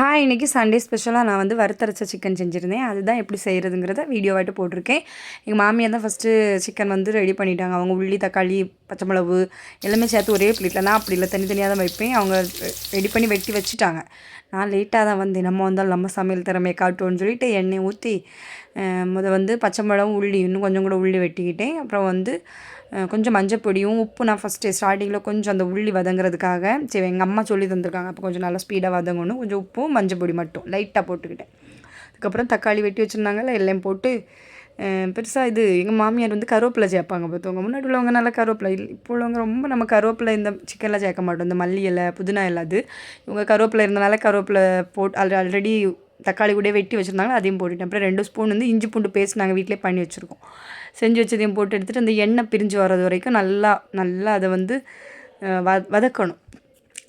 Hi இன்றைக்கி Sunday ஸ்பெஷலாக நான் வந்து வறுத்தரைச்ச சிக்கன் செஞ்சுருந்தேன். அதுதான் எப்படி செய்கிறதுங்கிறத வீடியோவாட்டு போட்டிருக்கேன். எங்கள் மாமியார் தான் ஃபஸ்ட்டு சிக்கன் வந்து ரெடி பண்ணிட்டாங்க. அவங்க உள்ளி தக்காளி பச்சை மிளகு எல்லாமே சேர்த்து ஒரே பிளேட்டில் நான் அப்படி இல்லை தனித்தனியாக தான் வைப்பேன். அவங்க ரெடி பண்ணி வெட்டி வச்சுட்டாங்க. நான் லேட்டாக தான் வந்தேன். நம்ம வந்தாலும் நம்ம சமையல் திறமையை காட்டுவோன்னு சொல்லிட்டு எண்ணெய் ஊற்றி முத வந்து பச்சை மிளகும் உள்ளி இன்னும் கொஞ்சம் கூட உள்ளி வெட்டிக்கிட்டேன். அப்புறம் வந்து கொஞ்சம் மஞ்சள் பொடியும் உப்பு நான் ஃபஸ்ட்டு ஸ்டார்டிங்கில் கொஞ்சம் அந்த உள்ளி வதங்கிறதுக்காக சரி எங்கள் அம்மா சொல்லி தந்திருக்காங்க. அப்போ கொஞ்சம் நல்லா ஸ்பீடாக வதங்கணும். கொஞ்சம் உப்பும் மஞ்சள் பொடி மட்டும். லைட்டாக போட்டுக்கிட்டேன். அதுக்கப்புறம் தக்காளி வெட்டி வச்சுருந்தாங்கல்ல எல்லாம் போட்டு பெருசாக இது எங்கள் மாமியார் வந்து கருவேப்பிலை சேர்ப்பாங்க பார்த்தவங்க முன்னாடி உள்ளவங்க நல்லா கருவேப்பிலை இப்போ உள்ளவங்க ரொம்ப நம்ம கருவேப்பிலை இந்த சிக்கனில் சேர்க்க மாட்டோம். இந்த மல்லி இலை புதினா இலை அது. இவங்க கருவேப்பிலை இருந்தனால கருவேப்பிலை போட்டு ஆல்ரெடி தக்காளி கூட வெட்டி வச்சுருந்தாங்க அதையும் போட்டுட்டேன் அப்புறம் ரெண்டு ஸ்பூன் வந்து இஞ்சி பூண்டு பேஸ்ட் நாங்கள் வீட்டிலே பண்ணி வச்சுருக்கோம். செஞ்சு வச்சதையும் போட்டு எடுத்துகிட்டு அந்த எண்ணெய் பிரிஞ்சு வர்றது வரைக்கும் நல்லா நல்லா அதை வந்து வ வதக்கணும்.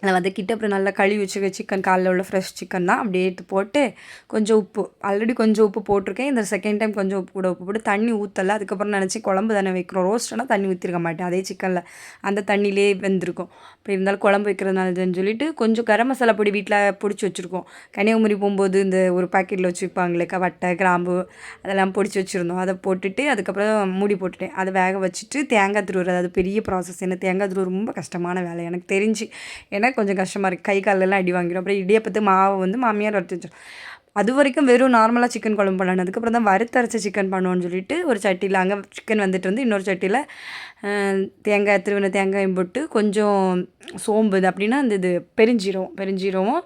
அதை வதக்கிட்டு அப்புறம் நல்லா கழுவி வச்சுக்க சிக்கன் காலைல உள்ள ஃப்ரெஷ் சிக்கன் தான். அப்படியே எடுத்து போட்டு கொஞ்சம் உப்பு. ஆல்ரெடி கொஞ்சம் உப்பு போட்டிருக்கேன். இந்த செகண்ட் டைம் கொஞ்சம் உப்பு கூட உப்பு போட்டு தண்ணி ஊற்றலை அதுக்கப்புறம் நினச்சி குழம்பு தானே வைக்கிறோம். ரோஸ்ட்னா தண்ணி ஊற்றிருக்க மாட்டேன். அதே சிக்கனில் அந்த தண்ணியிலே வெந்திருக்கும். இப்போ இருந்தாலும் குழம்பு வைக்கிறதுனாலதுன்னு சொல்லிட்டு கொஞ்சம் கரம் மசாலா பொடி வீட்டில் பிடிச்சி வச்சுருக்கோம். கன்னியாகுமரி போகும்போது இந்த ஒரு பாக்கெட்டில் வச்சு விற்பாங்களே வட்டை கிராம்பு அதெல்லாம் பிடிச்சி வச்சுருந்தோம். அதை போட்டுட்டு அதுக்கப்புறம் மூடி போட்டுட்டேன். அதை வேக வச்சுட்டு தேங்காய் துருவுறது. அது பெரிய ப்ராசஸ் என்ன தேங்காய் துருவு ரொம்ப கஷ்டமான வேலை. எனக்கு தெரிஞ்சு. ஏன்னா கொஞ்சம் கஷ்டமாக இருக்குது கை காலெல்லாம் அடி வாங்கிடும் அப்புறம் இடியப்பத்து மாவு வந்து மாமியார் வறுத்து வச்சோம் அது வரைக்கும் வெறும் நார்மலாக சிக்கன் குழம்பு பண்ணணும் அதுக்கப்புறம் தான் வறுத்தரைச்ச சிக்கன் பண்ணுவோன்னு சொல்லிட்டு ஒரு சட்டியில் அங்கே சிக்கன் வந்துட்டு வந்து இன்னொரு சட்டியில் தேங்காய் திருவின தேங்காயும் போட்டு கொஞ்சம் சோம்பு இது அப்படின்னா அந்த இது பெருஞ்சீரகம் பெருஞ்சீரகம்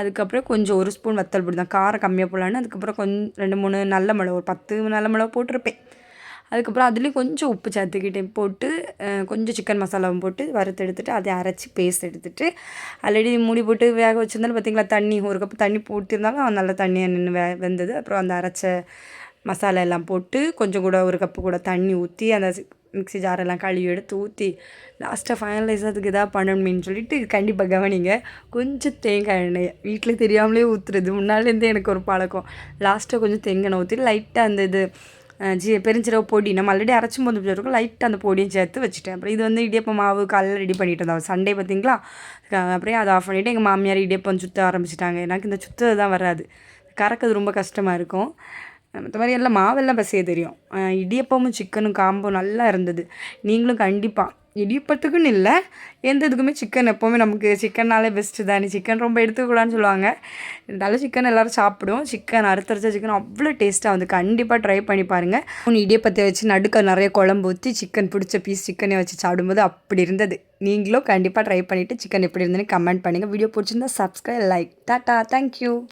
அதுக்கப்புறம் கொஞ்சம் ஒரு ஸ்பூன் வத்தல் போட்டு தான். காரம் கம்மியாக போடலான்னு அதுக்கப்புறம் கொஞ்சம் ரெண்டு மூணு நல்ல மிளகு ஒரு பத்து நல்ல மிளகு போட்டிருப்பேன். அதுக்கப்புறம் அதுலேயும் கொஞ்சம் உப்பு சேர்த்துக்கிட்டேன் போட்டு கொஞ்சம் சிக்கன் மசாலாவும் போட்டு வறுத்து எடுத்துகிட்டு அதை அரைச்சி பேஸ்ட் எடுத்துகிட்டு ஆல்ரெடி மூடி போட்டு வேக வச்சுருந்தாலும் பார்த்திங்களா தண்ணி ஒரு கப்பு தண்ணி போட்டிருந்தாலும் நல்ல தண்ணியாக நின்று வே வெந்தது. அப்புறம் அந்த அரைச்ச மசாலா எல்லாம் போட்டு கொஞ்சம் கூட ஒரு கப்பு கூட தண்ணி ஊற்றி அந்த மிக்ஸி ஜாரெல்லாம் கழுவி எடுத்து ஊற்றி லாஸ்ட்டாக ஃபைனலைஸ் அதுக்கு எதாவது பண்ணணும்னு சொல்லிட்டு கண்டிப்பாக கவனிங்க. கொஞ்சம் தேங்காய் எண்ணெய். வீட்டில் தெரியாமலே ஊற்றுறது முன்னாலேருந்தே எனக்கு ஒரு பழக்கம். லாஸ்ட்டாக கொஞ்சம் தேங்காய் ஊற்றி லைட்டாக அந்த இது ஜி பெருஞ்சீரக பொடி. நம்ம ஆல்ரெடி அரைச்சும் போது இருக்கும் லைட்டாக அந்த பொடியும் சேர்த்து வச்சுட்டேன். அப்புறம் இது வந்து இடியப்பம் மாவு காலையில் ரெடி பண்ணிட்டு இருந்தோம். சண்டே பார்த்திங்களா? அப்புறம் அதை ஆஃப் பண்ணிவிட்டு எங்கள் மாமியார் இடியப்பம் சுற்ற ஆரம்பிச்சிட்டாங்க. எனக்கு இந்த சுத்தது தான் வராது. கறக்கிறது ரொம்ப கஷ்டமாக இருக்கும். மற்ற மாதிரி எல்லாம் மாவெல்லாம் பசிய தெரியும். இடியப்பமும் சிக்கனும் காம்போ நல்லா இருந்தது. நீங்களும் கண்டிப்பாக இடியப்பத்துக்குன்னு இல்லை எந்த இதுக்குமே சிக்கன் எப்போவுமே நமக்கு சிக்கன்னாலே பெஸ்ட்டு தானே. சிக்கன் ரொம்ப எடுத்துக்கூடாதுன்னு சொல்லுவாங்க. இருந்தாலும் சிக்கன் எல்லோரும் சாப்பிடுவோம். சிக்கன் அறுத்தரைச்ச சிக்கன் அவ்வளோ டேஸ்ட்டாக வந்து கண்டிப்பாக ட்ரை பண்ணி பாருங்கள் ஒன்று இடியப்பத்தை வச்சு நடுக்க நிறைய குழம்பு ஊற்றி சிக்கன் பிடிச்ச பீஸ் சிக்கனை வச்சு சாப்பிடும்போது அப்படி இருந்தது. நீங்களும் கண்டிப்பாக ட்ரை பண்ணிவிட்டு சிக்கன் எப்படி இருந்ததுன்னு கமெண்ட் பண்ணுங்கள் வீடியோ பிடிச்சிருந்தா சப்ஸ்கிரைப் லைக் டாட்டா தேங்க்யூ